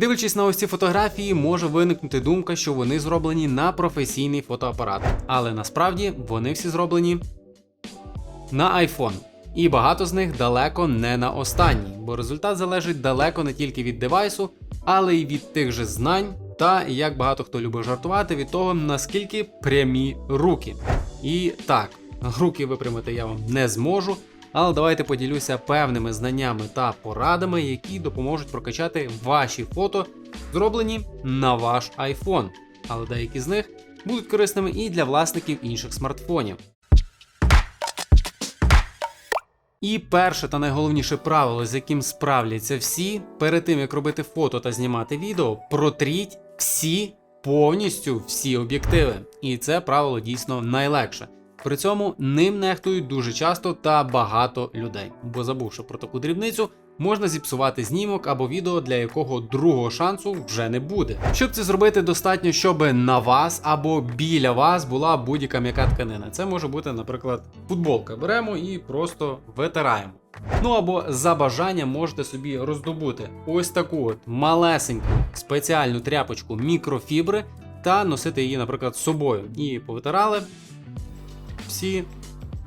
Дивлячись на ось ці фотографії, може виникнути думка, що вони зроблені на професійний фотоапарат, але насправді вони всі зроблені на iPhone. І багато з них далеко не на останній, бо результат залежить далеко не тільки від девайсу, але й від тих же знань, та як багато хто любить жартувати від того, наскільки прямі руки. І так, руки випрямити я вам не зможу, але давайте поділюся певними знаннями та порадами, які допоможуть прокачати ваші фото, зроблені на ваш iPhone. Але деякі з них будуть корисними і для власників інших смартфонів. І перше та найголовніше правило, з яким справляться всі, перед тим як робити фото та знімати відео, протріть всі повністю всі об'єктиви. І це правило дійсно найлегше. При цьому ним нехтують дуже часто та багато людей, бо забувши про таку дрібницю, можна зіпсувати знімок або відео, для якого другого шансу вже не буде. Щоб це зробити, достатньо, щоб на вас або біля вас була будь-яка м'яка тканина. Це може бути, наприклад, футболка. Беремо і просто витираємо. Ну або за бажанням можете собі роздобути ось таку от малесеньку спеціальну тряпочку мікрофібри та носити її, наприклад, з собою. І повитирали всі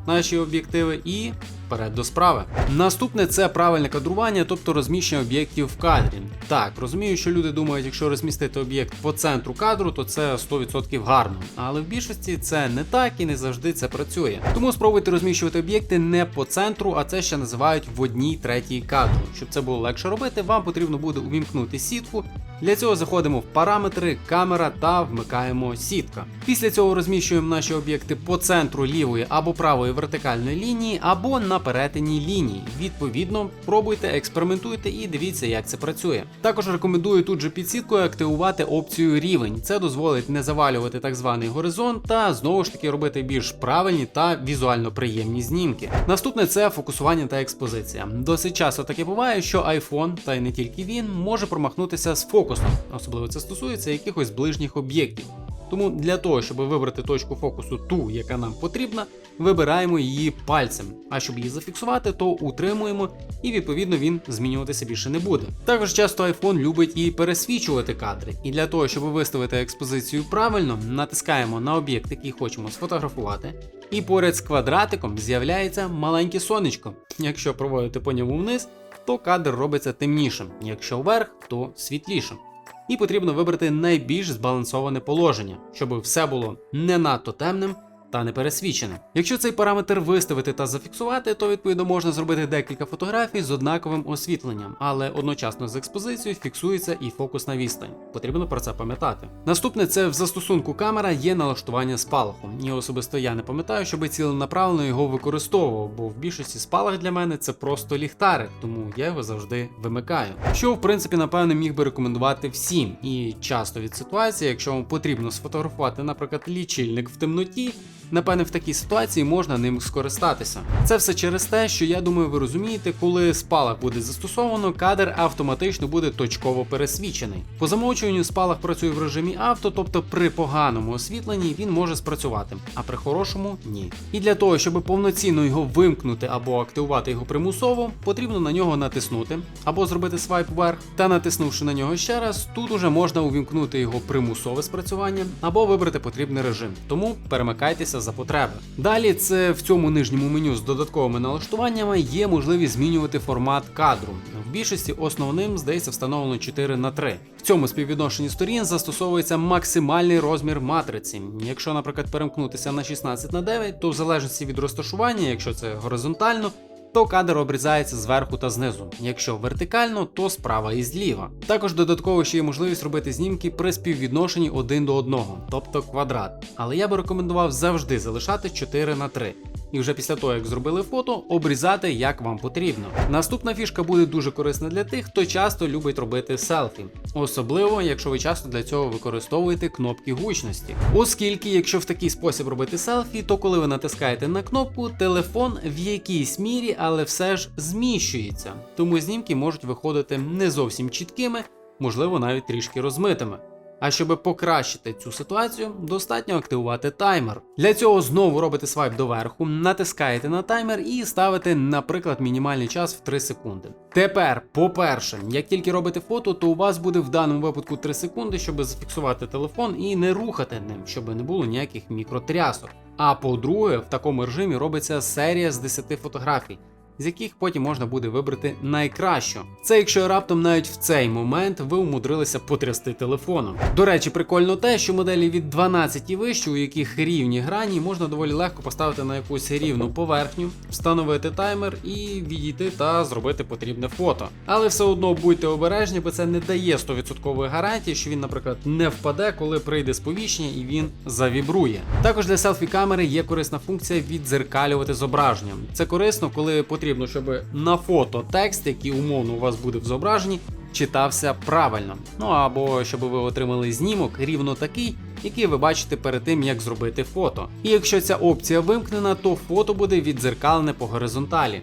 наші об'єктиви і вперед до справи. Наступне це правильне кадрування, тобто розміщення об'єктів в кадрі. Так, розумію, що люди думають, якщо розмістити об'єкт по центру кадру, то це 100% гарно. Але в більшості це не так і не завжди це працює. Тому спробуйте розміщувати об'єкти не по центру, а це ще називають в одній третій кадру. Щоб це було легше робити, вам потрібно буде увімкнути сітку. Для цього заходимо в параметри, камера та вмикаємо сітка. Після цього розміщуємо наші об'єкти по центру лівої або правої вертикальної лінії, або на перетиній лінії. Відповідно, пробуйте, експериментуйте і дивіться, як це працює. Також рекомендую тут же під сіткою активувати опцію рівень. Це дозволить не завалювати так званий горизонт та знову ж таки робити більш правильні та візуально приємні знімки. Наступне це фокусування та експозиція. Досить часто таке буває, що iPhone, та й не тільки він, може промахнутися з фокусом. Особливо це стосується якихось ближніх об'єктів. Тому для того, щоб вибрати точку фокусу ту, яка нам потрібна, вибираємо її пальцем. А щоб її зафіксувати, то утримуємо і відповідно він змінюватися більше не буде. Також часто iPhone любить і пересвічувати кадри. І для того, щоб виставити експозицію правильно, натискаємо на об'єкт, який хочемо сфотографувати, і поряд з квадратиком з'являється маленьке сонечко. Якщо проводити по ньому вниз, то кадр робиться темнішим, якщо вверх, то світлішим. І потрібно вибрати найбільш збалансоване положення, щоб все було не надто темним та не пересвіченим. Якщо цей параметр виставити та зафіксувати, то відповідно можна зробити декілька фотографій з однаковим освітленням, але одночасно з експозицією фіксується і фокусна відстань. Потрібно про це пам'ятати. Наступне це в застосунку камера є налаштування спалаху. І особисто я не пам'ятаю, щоб ціленаправлено його використовував, бо в більшості спалах для мене це просто ліхтарик, тому я його завжди вимикаю. Що в принципі напевно міг би рекомендувати всім. І часто від ситуації, якщо вам потрібно сфотографувати, наприклад, лічильник в темноті. Напевне, в такій ситуації можна ним скористатися. Це все через те, що я думаю, ви розумієте, коли спалах буде застосовано, кадр автоматично буде точково пересвічений. По замовчуванню спалах працює в режимі авто, тобто при поганому освітленні він може спрацювати, а при хорошому ні. І для того, щоб повноцінно його вимкнути або активувати його примусово, потрібно на нього натиснути або зробити свайп вверх, та натиснувши на нього ще раз, тут уже можна увімкнути його примусове спрацювання або вибрати потрібний режим. Тому перемикайтеся за потреби. Далі це в цьому нижньому меню з додатковими налаштуваннями є можливість змінювати формат кадру. В більшості основним здається встановлено 4 на 3. В цьому співвідношенні сторін застосовується максимальний розмір матриці. Якщо, наприклад, перемкнутися на 16 на 9, то в залежності від розташування, якщо це горизонтально, то кадр обрізається зверху та знизу. Якщо вертикально, то справа і зліва. Також додатково ще є можливість робити знімки при співвідношенні один до одного, тобто квадрат. Але я би рекомендував завжди залишати 4 на 3. І вже після того, як зробили фото, обрізати як вам потрібно. Наступна фішка буде дуже корисна для тих, хто часто любить робити селфі, особливо якщо ви часто для цього використовуєте кнопки гучності. Оскільки, якщо в такий спосіб робити селфі, то коли ви натискаєте на кнопку, телефон в якійсь мірі, але все ж зміщується. Тому знімки можуть виходити не зовсім чіткими, можливо, навіть трішки розмитими. А щоб покращити цю ситуацію, достатньо активувати таймер. Для цього знову робите свайп доверху, натискаєте на таймер і ставите, наприклад, мінімальний час в 3 секунди. Тепер, по-перше, як тільки робите фото, то у вас буде в даному випадку 3 секунди, щоб зафіксувати телефон і не рухати ним, щоб не було ніяких мікротрясок. А по-друге, в такому режимі робиться серія з 10 фотографій. З яких потім можна буде вибрати найкращу. Це якщо раптом навіть в цей момент ви умудрилися потрясти телефоном. До речі, прикольно те, що моделі від 12 і вище, у яких рівні грані, можна доволі легко поставити на якусь рівну поверхню, встановити таймер і відійти та зробити потрібне фото. Але все одно будьте обережні, бо це не дає 100% гарантії, що він, наприклад, не впаде, коли прийде сповіщення і він завібрує. Також для селфі камери є корисна функція віддзеркалювати зображення. Це корисно, коли потрібно, щоб на фото текст, який умовно у вас буде в зображенні, читався правильно. Ну або щоб ви отримали знімок рівно такий, який ви бачите перед тим, як зробити фото. І якщо ця опція вимкнена, то фото буде відзеркалене по горизонталі.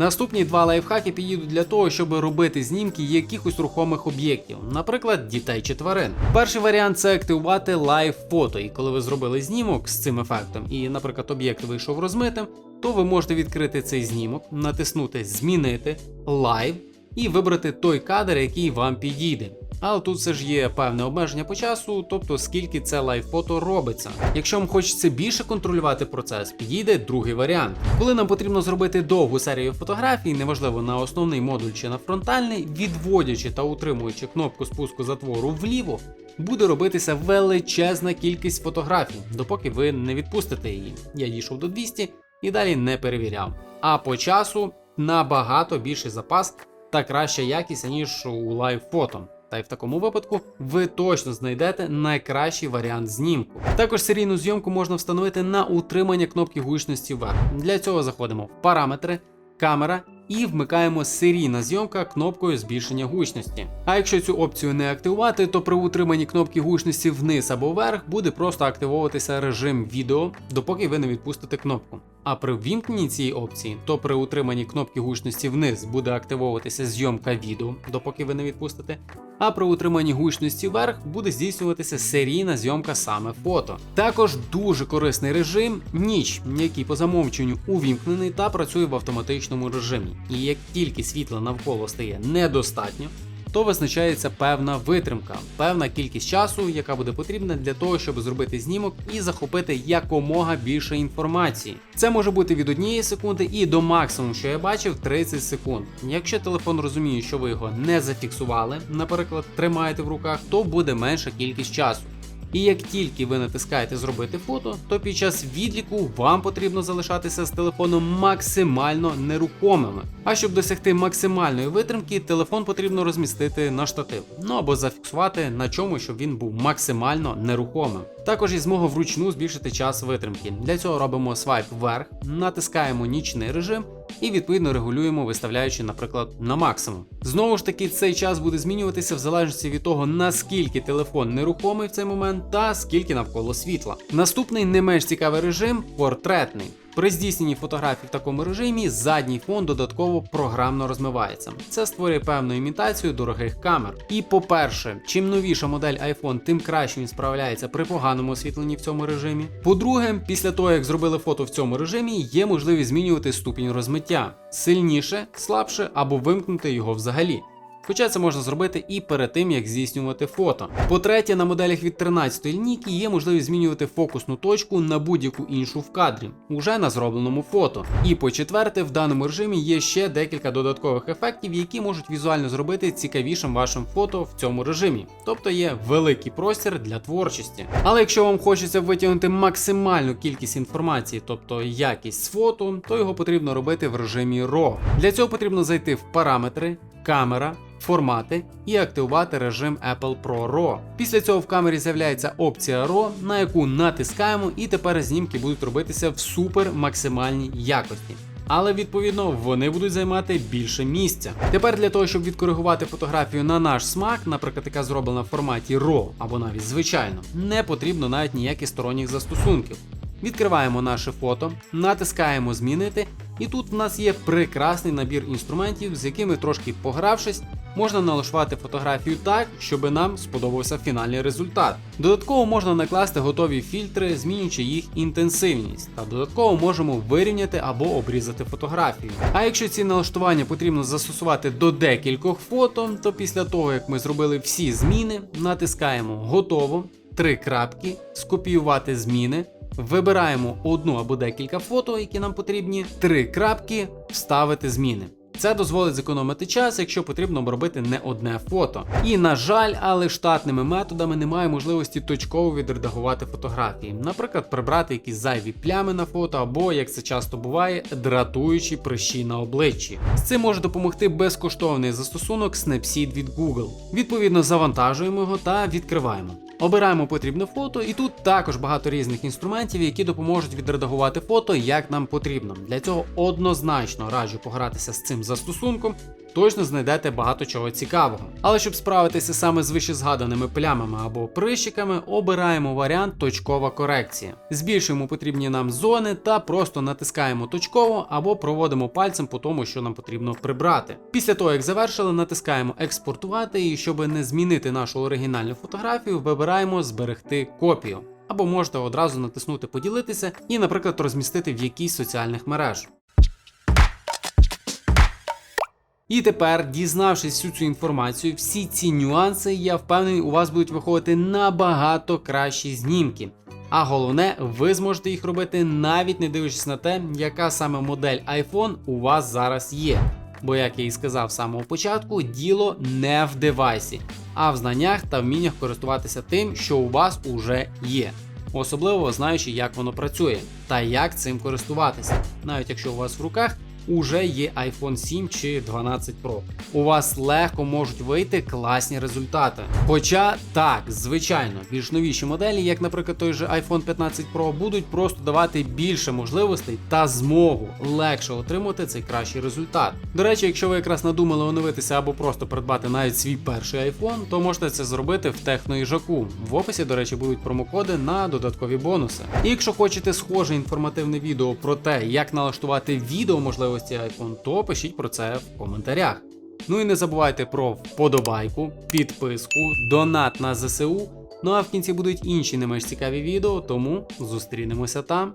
Наступні два лайфхаки підійдуть для того, щоб робити знімки якихось рухомих об'єктів, наприклад, дітей чи тварин. Перший варіант це активувати лайв фото. І коли ви зробили знімок з цим ефектом, і, наприклад, об'єкт вийшов розмитим, то ви можете відкрити цей знімок, натиснути Змінити лайв і вибрати той кадр, який вам підійде. Але тут все ж є певне обмеження по часу, тобто скільки це лайв-фото робиться. Якщо вам хочеться більше контролювати процес, підійде другий варіант. Коли нам потрібно зробити довгу серію фотографій, неважливо на основний модуль чи на фронтальний, відводячи та утримуючи кнопку спуску затвору вліво, буде робитися величезна кількість фотографій, допоки ви не відпустите її. Я дійшов до 200 і далі не перевіряв. А по часу набагато більший запас та краща якість, ніж у лайв фото. Та й в такому випадку ви точно знайдете найкращий варіант знімку. Також серійну зйомку можна встановити на утримання кнопки гучності вверх. Для цього заходимо в параметри, камера і вмикаємо серійна зйомка кнопкою збільшення гучності. А якщо цю опцію не активувати, то при утриманні кнопки гучності вниз або вверх буде просто активовуватися режим відео, допоки ви не відпустите кнопку. А при ввімкненні цієї опції, то при утриманні кнопки гучності вниз буде активовуватися зйомка відео, допоки ви не відпустите. А при утриманні гучності вверх буде здійснюватися серійна зйомка саме фото. Також дуже корисний режим ніч, який по замовченню увімкнений та працює в автоматичному режимі. І як тільки світла навколо стає недостатньо, то визначається певна витримка, певна кількість часу, яка буде потрібна для того, щоб зробити знімок і захопити якомога більше інформації. Це може бути від однієї секунди і до максимуму, що я бачив, 30 секунд. Якщо телефон розуміє, що ви його не зафіксували, наприклад, тримаєте в руках, то буде менша кількість часу. І як тільки ви натискаєте зробити фото, то під час відліку вам потрібно залишатися з телефоном максимально нерухомими. А щоб досягти максимальної витримки, телефон потрібно розмістити на штатив, ну або зафіксувати на чому, щоб він був максимально нерухомим. Також є змога вручну збільшити час витримки. Для цього робимо свайп вверх, натискаємо нічний режим і відповідно регулюємо, виставляючи, наприклад, на максимум. Знову ж таки, цей час буде змінюватися в залежності від того, наскільки телефон нерухомий в цей момент та скільки навколо світла. Наступний не менш цікавий режим портретний. При здійсненні фотографій в такому режимі задній фон додатково програмно розмивається. Це створює певну імітацію дорогих камер. І по-перше, чим новіша модель iPhone, тим краще він справляється при поганому освітленні в цьому режимі. По-друге, після того як зробили фото в цьому режимі, є можливість змінювати ступінь розмиття сильніше, слабше або вимкнути його взагалі. Хоча це можна зробити і перед тим, як здійснювати фото. По-третє, на моделях від 13-ї лінійки є можливість змінювати фокусну точку на будь-яку іншу в кадрі, уже на зробленому фото. І по-четверте, в даному режимі є ще декілька додаткових ефектів, які можуть візуально зробити цікавішим вашим фото в цьому режимі. Тобто є великий простір для творчості. Але якщо вам хочеться витягнути максимальну кількість інформації, тобто якість з фото, то його потрібно робити в режимі RAW. Для цього потрібно зайти в параметри, камера формати і активувати режим Apple Pro RAW. Після цього в камері з'являється опція RAW, на яку натискаємо, і тепер знімки будуть робитися в супер максимальній якості. Але відповідно вони будуть займати більше місця. Тепер для того, щоб відкоригувати фотографію на наш смак, наприклад, яка зроблена в форматі RAW або навіть звичайно, не потрібно навіть ніяких сторонніх застосунків. Відкриваємо наше фото, натискаємо Змінити, і тут в нас є прекрасний набір інструментів, з якими трошки погравшись, можна налаштувати фотографію так, щоб нам сподобався фінальний результат. Додатково можна накласти готові фільтри, змінюючи їх інтенсивність, та додатково можемо вирівняти або обрізати фотографію. А якщо ці налаштування потрібно застосувати до декількох фото, то після того як ми зробили всі зміни, натискаємо Готово, три крапки, скопіювати зміни. Вибираємо одну або декілька фото, які нам потрібні, три крапки, вставити зміни. Це дозволить зекономити час, якщо потрібно обробити не одне фото. І на жаль, але штатними методами немає можливості точково відредагувати фотографії. Наприклад, прибрати якісь зайві плями на фото, або, як це часто буває, дратуючі прищі на обличчі. З цим може допомогти безкоштовний застосунок Snapseed від Google. Відповідно, завантажуємо його та відкриваємо. Обираємо потрібне фото, і тут також багато різних інструментів, які допоможуть відредагувати фото як нам потрібно. Для цього однозначно раджу погратися з цим застосунком. Точно знайдете багато чого цікавого. Але щоб справитися саме з вище згаданими плямами або прищиками, обираємо варіант точкова корекція. Збільшуємо потрібні нам зони та просто натискаємо точково або проводимо пальцем по тому, що нам потрібно прибрати. Після того, як завершили, натискаємо експортувати і щоб не змінити нашу оригінальну фотографію, вибираємо зберегти копію. Або можете одразу натиснути поділитися і, наприклад, розмістити в якійсь соціальних мереж. І тепер, дізнавшись всю цю інформацію, всі ці нюанси, я впевнений, у вас будуть виходити набагато кращі знімки. А головне, ви зможете їх робити навіть не дивлячись на те, яка саме модель iPhone у вас зараз є. Бо, як я і сказав з самого початку, діло не в девайсі, а в знаннях та вміннях користуватися тим, що у вас уже є. Особливо знаючи, як воно працює та як цим користуватися, навіть якщо у вас в руках уже є iPhone 7 чи 12 Pro. У вас легко можуть вийти класні результати. Хоча так, звичайно, більш новіші моделі, як, наприклад, той же iPhone 15 Pro, будуть просто давати більше можливостей та змогу легше отримати цей кращий результат. До речі, якщо ви якраз надумали оновитися або просто придбати навіть свій перший iPhone, то можете це зробити в техноїжаку. В описі, до речі, будуть промокоди на додаткові бонуси. І якщо хочете схоже інформативне відео про те, як налаштувати відео можливості iPhone, то пишіть про це в коментарях. Ну і не забувайте про вподобайку, підписку, донат на ЗСУ. Ну а в кінці будуть інші не менш цікаві відео, тому зустрінемося там.